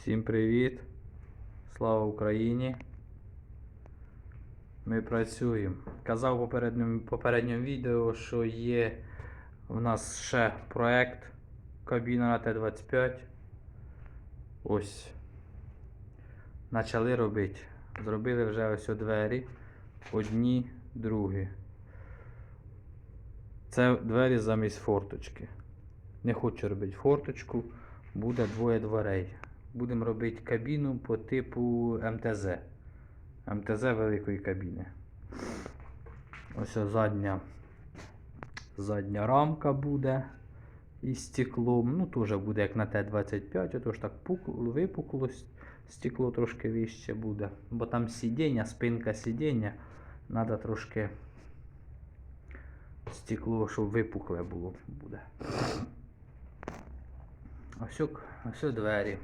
Всім привіт! Слава Україні! Ми працюємо. Казав в попередньому, відео, що є в нас ще проект кабіна на Т-25. Ось. Почали робити. Зробили вже ось двері. Одні, другі. Це двері замість форточки. Не хочу робити форточку, буде двоє дверей. Будемо робити кабіну по типу МТЗ. МТЗ великої кабіни. Ось задня, задня рамка буде із стеклом. Ну, теж буде як на Т-25, отож так пукло, випукло, стекло трошки вище буде. Бо там сидіння, спинка сидіння. Треба трошки стекло, щоб випукле було буде. Ось, ось двері.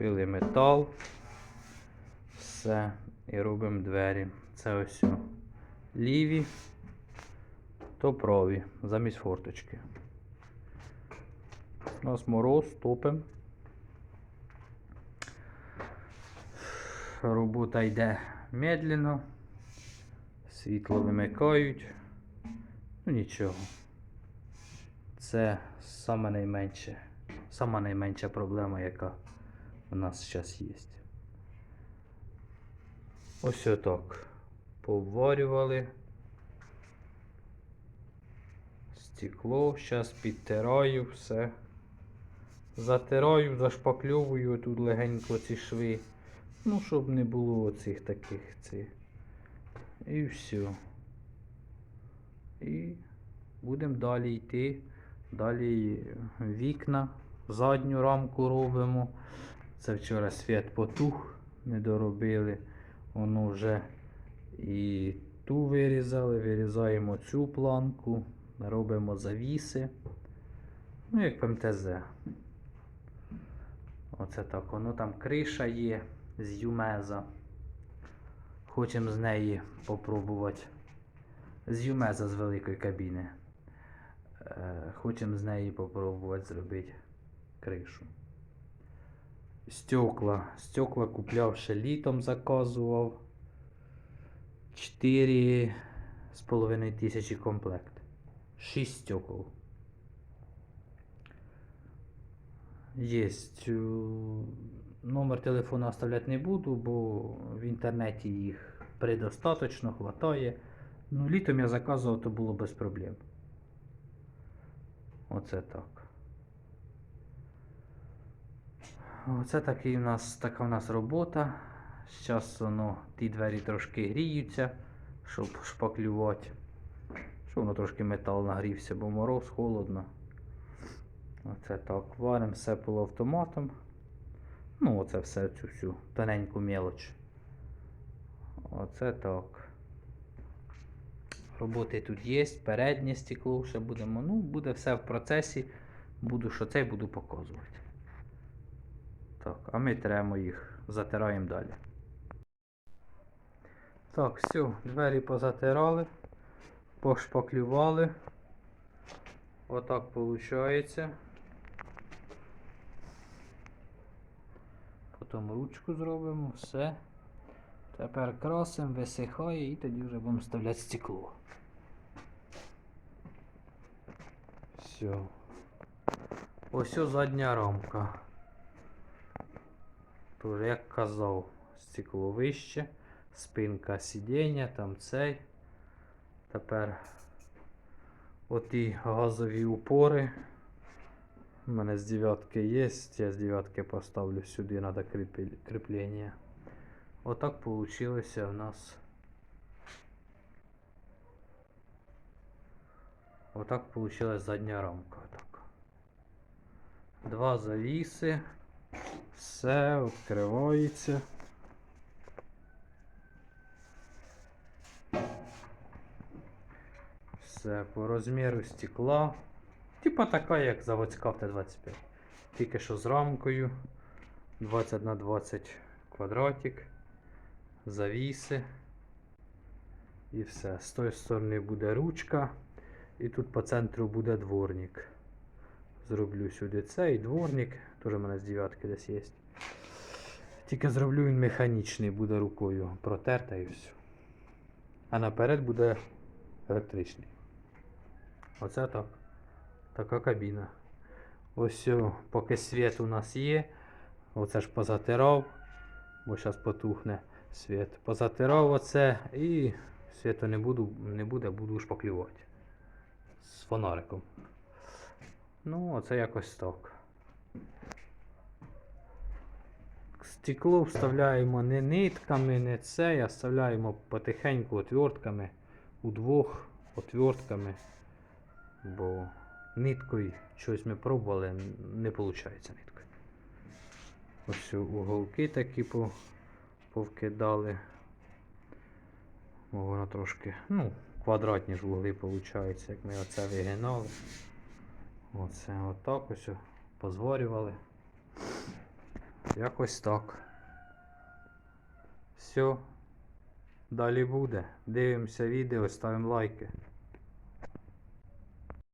Пили метал. Все. І робимо двері. Це ось ліві, то праві, замість форточки. У нас мороз, топим. Робота йде медленно. Світло вимикають. Ну нічого. Це сама найменша проблема, яка у нас зараз є. Ось отак. Поварювали. Стекло, зараз підтираю все. Затираю, зашпакльовую тут легенько ці шви. Ну, щоб не було оцих таких цих. І все. І будемо далі йти. Далі вікна, задню рамку робимо. Це вчора світ потух, не доробили. Воно вже і ту вирізали, вирізаємо цю планку, робимо завіси. Ну, як ПМТЗ. Оце так. Воно там криша є з Юмеза. Хочемо з неї попробувати. З Юмеза з великої кабіни. Е, Хочемо з неї попробувати зробити кришу. Стекла. Стекла купляв ще літом, заказував. 4 з половиною тисячі комплект. 6 стекол. Єсть. е, Номер телефону оставляти не буду, бо в інтернеті їх предостаточно, хватає. Ну, літом я заказував, то було без проблем. Оце так. Оце такий у нас, така у нас робота. Зараз воно, ті двері трошки гріються, щоб шпаклювати. Щоб воно трошки метал нагрівся, бо мороз, холодно. Оце так. Варимо все полуавтоматом. Ну, оце все цю всю тоненьку мелоч. Оце так. Роботи тут є, переднє стекло ще будемо. Ну, буде все в процесі. Буду що це буду показувати. Так, а ми тремо їх, затираємо далі. Так, все, двері позатирали, пошпаклювали. Отак виходить. Потім ручку зробимо, все. Тепер красимо, висихає і тоді вже будемо вставляти стекло. Все. Ось задня рамка. Тож, як казав, стекло вище, спинка сидіння, там цей. Тепер оті газові упори. У мене з дев'ятки є, я з дев'ятки поставлю сюди, треба кріплення. Отак получилося в нас. Отак получилась задня рамка. Так. Два завіси. Все відкривається. Все по розміру стекла. Типа така, як заводська в Т-25. Тільки що з рамкою 20 на 20 квадратик, завіси. І все. З тої сторони буде ручка. І тут по центру буде дворник. Зроблю сюди цей дворник, теж у мене з дев'ятки десь є. Тільки зроблю він механічний, буде рукою протерта і все. А наперед буде електричний. Оце так. Така кабіна. Ось поки світ у нас є. Оце ж позатирав, бо зараз потухне світ. Позатирав оце і світу не, буду, не буде, буду шпаклювати. З фонариком. Ну, оце якось так. Стекло вставляємо не нитками, не це, а вставляємо потихеньку отвертками, удвох отвертками, бо ниткою щось ми пробували, не виходить ниткою. Ось уголки такі повкидали. Бо воно трошки, ну, квадратні ж вугли виходить, як ми оце вигинали. Оце отак ось о, позворювали. Якось так. Все. Далі буде. Дивимося відео, ставимо лайки.